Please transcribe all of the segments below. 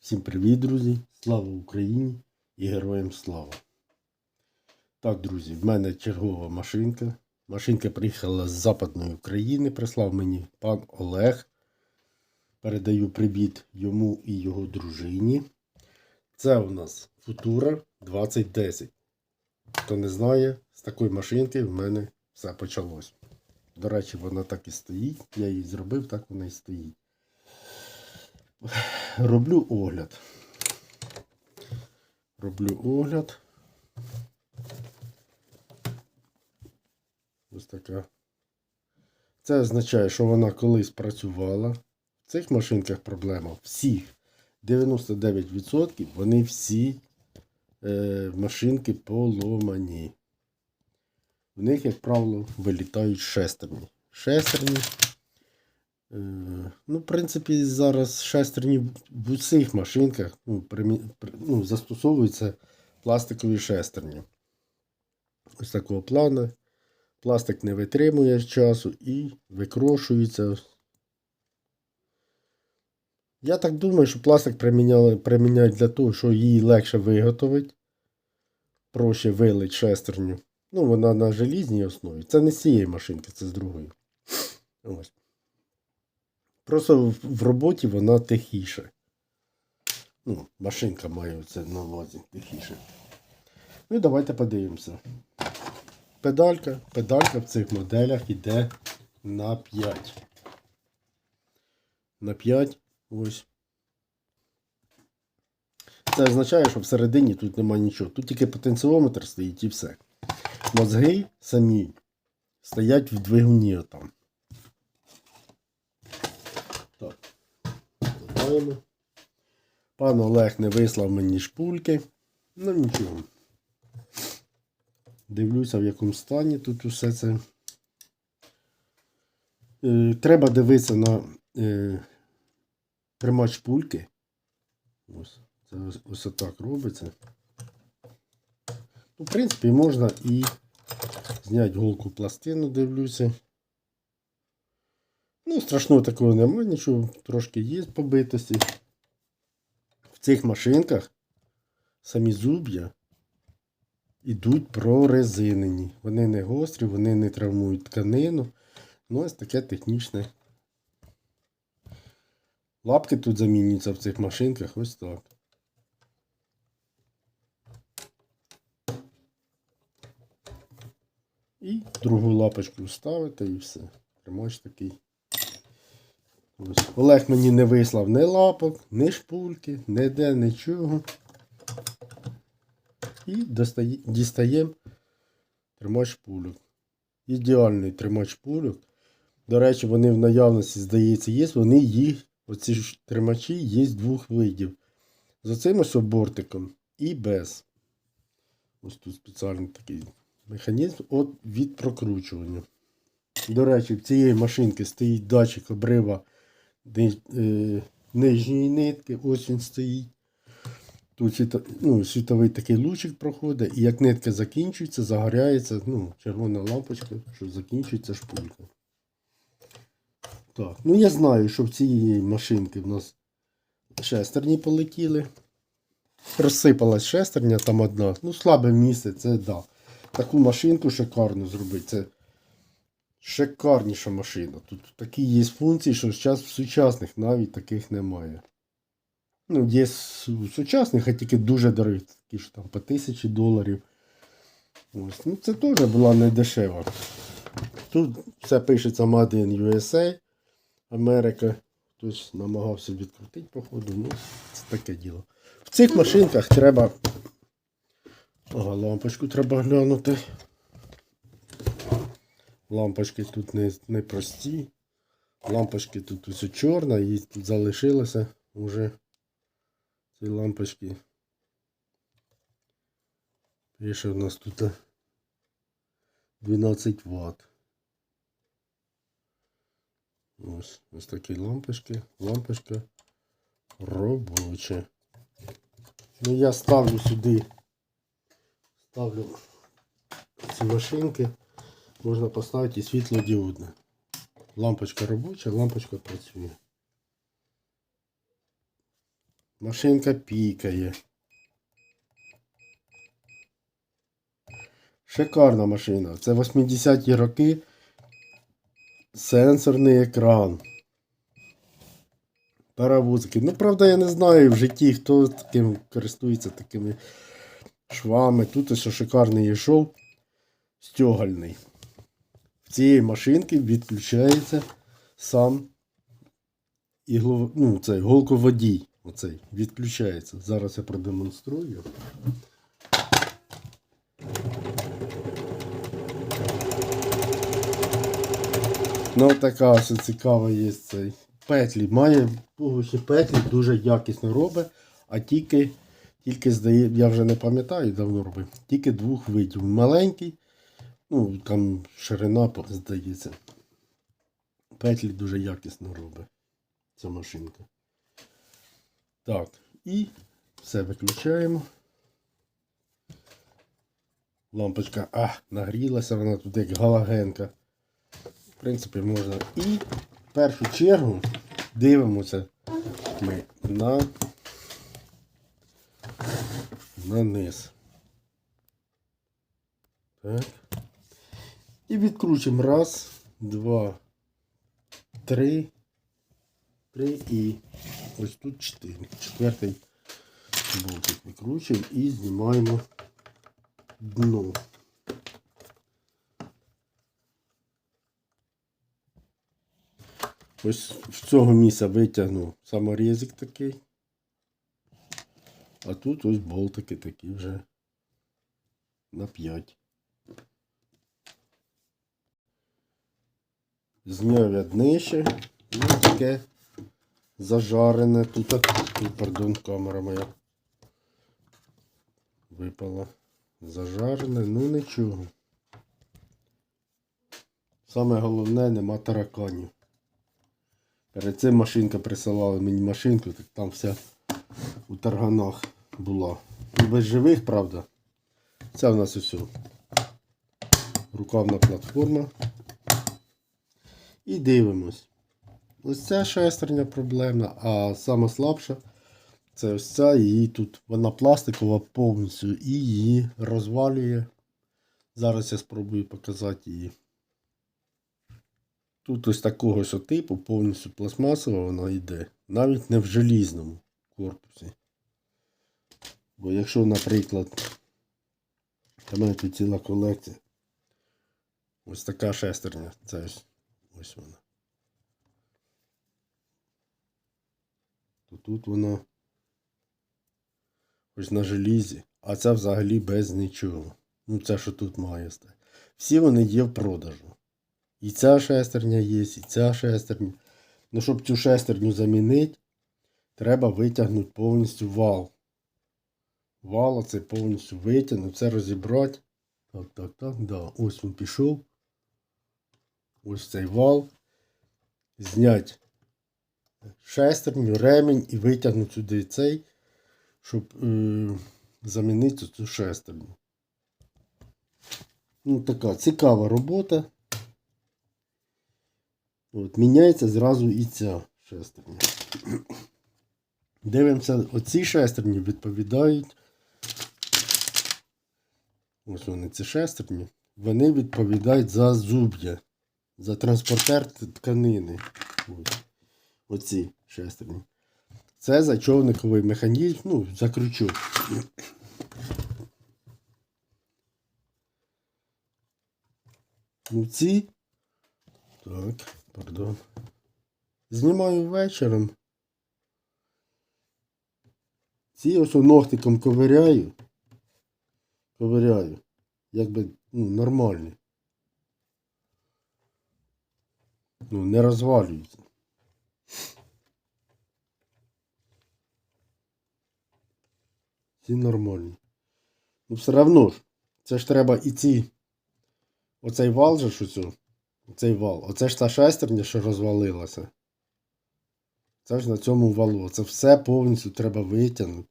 Всім привіт, друзі! Слава Україні і героям слава! Так, друзі, в мене чергова машинка. Машинка приїхала з Западної України. Прислав мені пан Олег. Передаю привіт йому і його дружині. Це у нас Futura 2010. Хто не знає, з такої машинки в мене все почалось. До речі, вона так і стоїть. Я її зробив, так вона і стоїть. Роблю огляд. Роблю огляд. Ось така. Це означає, що вона колись працювала. В цих машинках проблема всіх 99% вони всі е, машинки поломані. В них, як правило, вилітають шестерні. Шестерні. Е, ну, в принципі, зараз шестерні в усіх машинках ну, примі- ну, застосовуються пластикові шестерні. Ось такого плану. Пластик не витримує часу і викрошується. Я так думаю, що пластик приміняли, приміняють для того, що її легше виготовити. Проще вилить шестерню. Ну, вона на желізній основі. Це не з цієї машинки, це з другої. Ось. Просто в, роботі вона тихіше. Ну, машинка має це на увазі тихіше. Ну і давайте подивимося. Педалька. Педалька в цих моделях йде на 5. На 5. Ось. Це означає, що всередині тут немає нічого. Тут тільки потенціометр стоїть і все. Мозги самі стоять в двигуні там. Так. Додаємо. Пан Олег не вислав мені шпульки. Ну нічого. Дивлюся, в якому стані тут усе це. Е, треба дивитися на е, тримач пульки. Ось. Це ось, отак робиться. Ну, в принципі, можна і зняти голку пластину, дивлюся. Ну, страшного такого немає, нічого, трошки є побитості. В цих машинках самі зуб'я ідуть прорезинені. Вони не гострі, вони не травмують тканину. Ну, ось таке технічне. Лапки тут замінюються в цих машинках ось так. І другу лапочку вставити і все. Тримач такий. Олег мені не вислав ні лапок, ні шпульки, ніде нічого. І дістаємо тримач пульок. Ідеальний тримач пульок. До речі, вони в наявності, здається, є. Вони їх, оці ж тримачі, є з двох видів. З оцим ось бортиком і без. Ось тут спеціальний такий механізм від прокручування. До речі, в цієї машинки стоїть датчик обрива нижньої нитки. Ось він стоїть. Тут ну, світовий такий лучик проходить, і як нитка закінчується, загоряється ну, червона лампочка, що закінчується шпулька. Так, ну я знаю, що в цієї машинки в нас шестерні полетіли. Розсипалась шестерня там одна. Ну, слабе місце, це да. Таку машинку шикарну зробити. Це шикарніша машина. Тут такі є функції, що зараз в сучасних навіть таких немає. Ну, є сучасних, а тільки дуже дорогі, такі що там по тисячі доларів. Ось. Ну, це теж була не дешева. Тут все пишеться Made in USA, Америка. Хтось намагався відкрутити, походу. Ну, це таке діло. В цих машинках треба. Ага, лампочку треба глянути. Лампочки тут не, не прості. Лампочки тут усе чорна, і тут залишилося вже ці лампочки. Пише у нас тут 12 Вт. Ось, ось такі лампочки. Лампочка робоча. Ну я ставлю сюди. Ставлю ці машинки. Можна поставити і світлодіодне. Лампочка робоча, лампочка працює. Машинка пікає. Шикарна машина. Це 80-ті роки. Сенсорний екран. Паровозики. Ну, правда, я не знаю в житті, хто таким користується такими швами. Тут ось шикарний є шов стягальний. В цієї машинки відключається сам ігло, ну, цей голководій. Оцей відключається. Зараз я продемонструю. Ну, така ось цікава є цей. Петлі. Має пугуші петлі, дуже якісно робить, а тільки, тільки здає, я вже не пам'ятаю, давно робив, тільки двох видів. Маленький, ну там ширина, здається. Петлі дуже якісно робить ця машинка. Так, і все виключаємо. Лампочка, а, нагрілася, вона тут як галагенка. В принципі, можна. І в першу чергу дивимося ми на, на низ. Так. І відкручуємо раз, два, три, три і ось тут чотири. Четвертий болтик викручуємо і знімаємо дно. Ось з цього місця витягну саморізик такий. А тут ось болтики такі вже на 5. Зняв я днище. І таке зажарене. Тут, пардон, камера моя випала. Зажарене, ну нічого. Саме головне нема тараканів. Перед цим машинка присилала мені машинку, так там вся у тарганах була. Ну, без живих, правда. Це в нас усе. Рукавна платформа. І дивимось. Ось ця шестерня проблемна, а сама слабша це ось ця, її тут, вона пластикова повністю і її розвалює. Зараз я спробую показати її. Тут ось такого ж типу, повністю пластмасова вона йде. Навіть не в желізному корпусі. Бо якщо, наприклад, у тут ціла колекція. Ось така шестерня. Це ось, ось вона. То тут вона ось на желізі, а це взагалі без нічого. Ну це що тут має стати. Всі вони є в продажу. І ця шестерня є, і ця шестерня. Ну, щоб цю шестерню замінити, треба витягнути повністю вал. Вал це повністю витягнути, це розібрати. Так, так, так, да. Ось він пішов. Ось цей вал. Зняти шестерню, ремінь і витягнути сюди цей, щоб е, замінити цю шестерню. Ну, така цікава робота. От, Міняється зразу і ця шестерня. Дивимося, оці шестерні відповідають. Ось вони ці шестерні. Вони відповідають за зуб'я, за транспортер тканини. Оці шестерні. Це за човниковий механізм, ну, за крючок. Ну, ці. Так. Пардон. Знімаю вечором. Ці ось ногтиком ковиряю. Ковиряю. Якби ну, нормальні. Ну, не розвалюються. Ці нормальні. Ну, все одно ж. Це ж треба і ці. Оцей вал же ж оцю. Цей вал. Оце ж та шестерня, що розвалилася. Це ж на цьому валу. Це все повністю треба витягнути,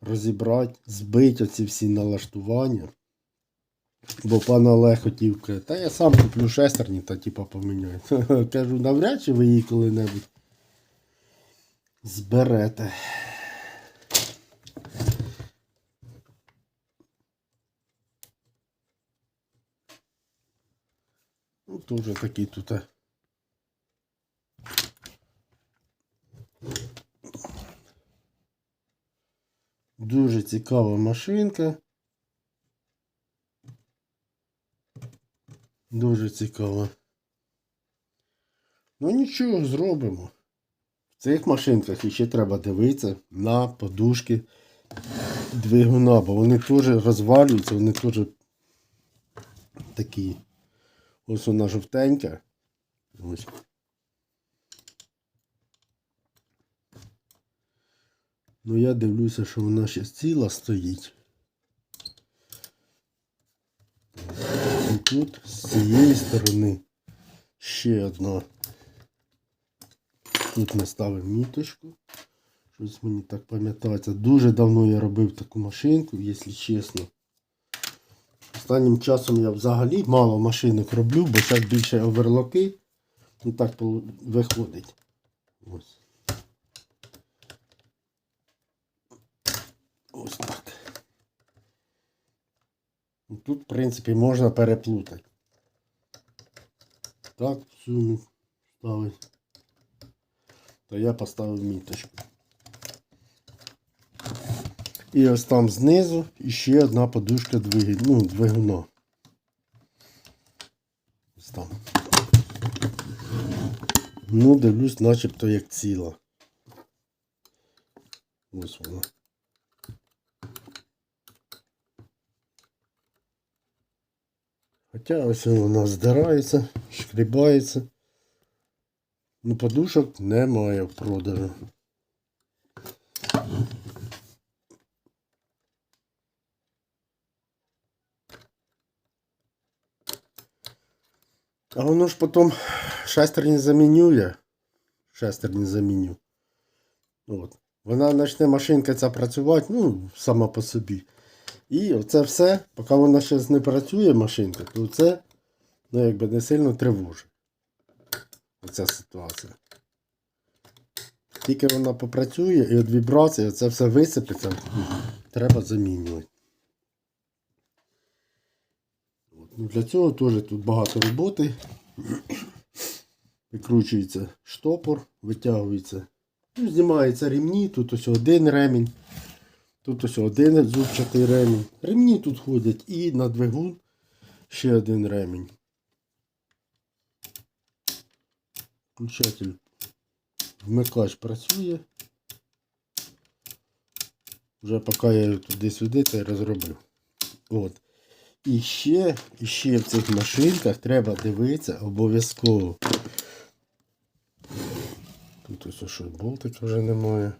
розібрати, збити оці всі налаштування. Бо пан Олег хотів каже, та я сам куплю шестерні та типа поміняю. Кажу, навряд чи ви її коли-небудь зберете. Ну, вже такі тут. Е. Дуже цікава машинка. Дуже цікава. Ну нічого, зробимо. В цих машинках іще треба дивитися на подушки двигуна, бо вони теж розвалюються, вони теж такі. Ось вона жовтенька. Ось. Ну я дивлюся, що вона ще ціла стоїть. І тут з цієї сторони ще одна. Тут ми ставимо міточку. Щось мені так пам'ятається. Дуже давно я робив таку машинку, якщо чесно. Останнім часом я взагалі мало машинок роблю, бо зараз більше оверлоки. І так виходить. Ось так. Ну, Тут, в принципі, можна переплутати. Так, всю ставить. То я поставив міточку. І ось там знизу ще одна подушка двиг... ну, двигуна. Ось там. Ну, дивлюсь, начебто як ціла. Ось вона. Хоча ось вона здирається, шкрібається. Ну, подушок немає в продажу. А воно ж потім шестерні заміню я. Шестерні заміню. От. Вона почне машинка ця працювати, ну, сама по собі. І оце все, поки вона ще не працює машинка, то це ну, якби не сильно тривожить. Оця ситуація. Тільки вона попрацює і від вібрації це все висипеться, треба замінювати. От. Ну, для цього теж тут багато роботи. Викручується штопор, витягується. Ну, знімаються ремні, тут ось один ремінь. Тут ось один зубчатий ремінь. Ремні тут ходять і на двигун ще один ремінь. Включатель вмикач працює. Вже поки я туди-сюди та й розробив. От. І ще, і ще в цих машинках треба дивитися обов'язково. Тут ось що болтика вже немає.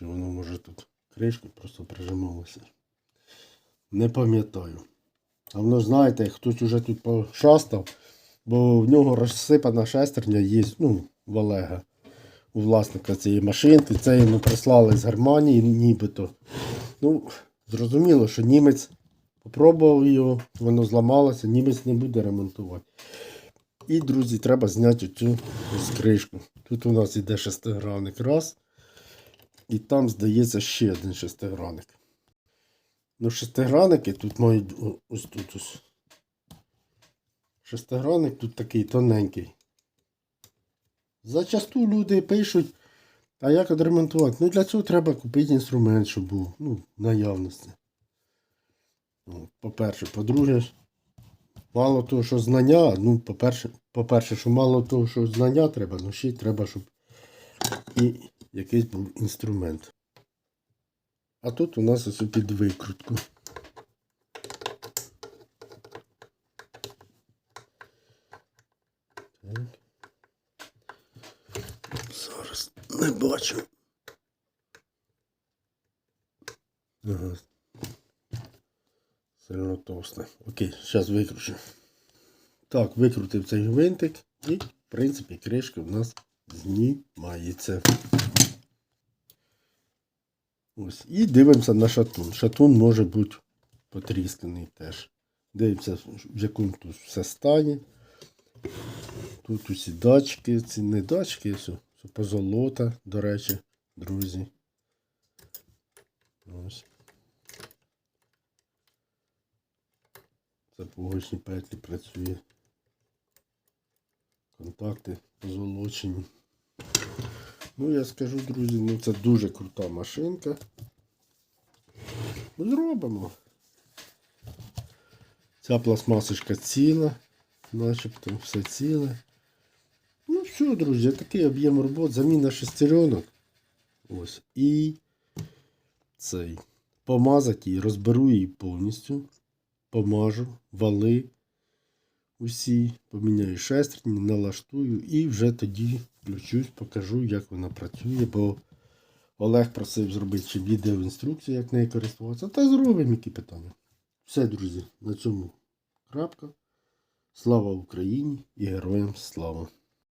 Чи воно може тут кришки просто прижималося. Не пам'ятаю. А воно знаєте, хтось уже тут пошастав, бо в нього розсипана шестерня є, ну, в Олега, у власника цієї машинки. Це йому прислали з Германії нібито. Ну, зрозуміло, що німець попробував його, воно зламалося, німець не буде ремонтувати. І, друзі, треба зняти цю кришку. Тут у нас іде шестигранник раз. І там, здається, ще один шестигранник. Ну, шестигранники тут мають ось тут ось. Шестигранник тут такий тоненький. Зачасту люди пишуть, а як відремонтувати? Ну для цього треба купити інструмент, щоб був ну, наявності. Ну, По-перше, по-друге, мало того, що знання, ну, по-перше, по-перше, що мало того, що знання треба, ну ще й треба, щоб і якийсь був інструмент. А тут у нас ось під викрутку. Так. Зараз не бачу. Ага. Сильно товсте. Окей, зараз викручу. Так, викрутив цей гвинтик і, в принципі, кришка в нас знімається. Ось. І дивимося на шатун. Шатун може бути потрісканий теж. Дивимося, в якому тут все стані. Тут усі датчики, ці не датчики, все, позолота, до речі, друзі. Ось. Запогочні петлі працює. Контакти позолочені. Ну, я скажу, друзі, ну це дуже крута машинка. Зробимо. Ця пластмасочка ціла, начебто все ціле. Ну все, друзі, такий об'єм робот, заміна шестеренок. Ось. І цей. Помазати її, розберу її повністю. Помажу, вали усі, поміняю шестерні, налаштую і вже тоді включусь, покажу, як вона працює, бо Олег просив зробити ще відеоінструкцію, як нею користуватися. Та зробимо які питання. Все, друзі, на цьому крапка. Слава Україні і героям слава!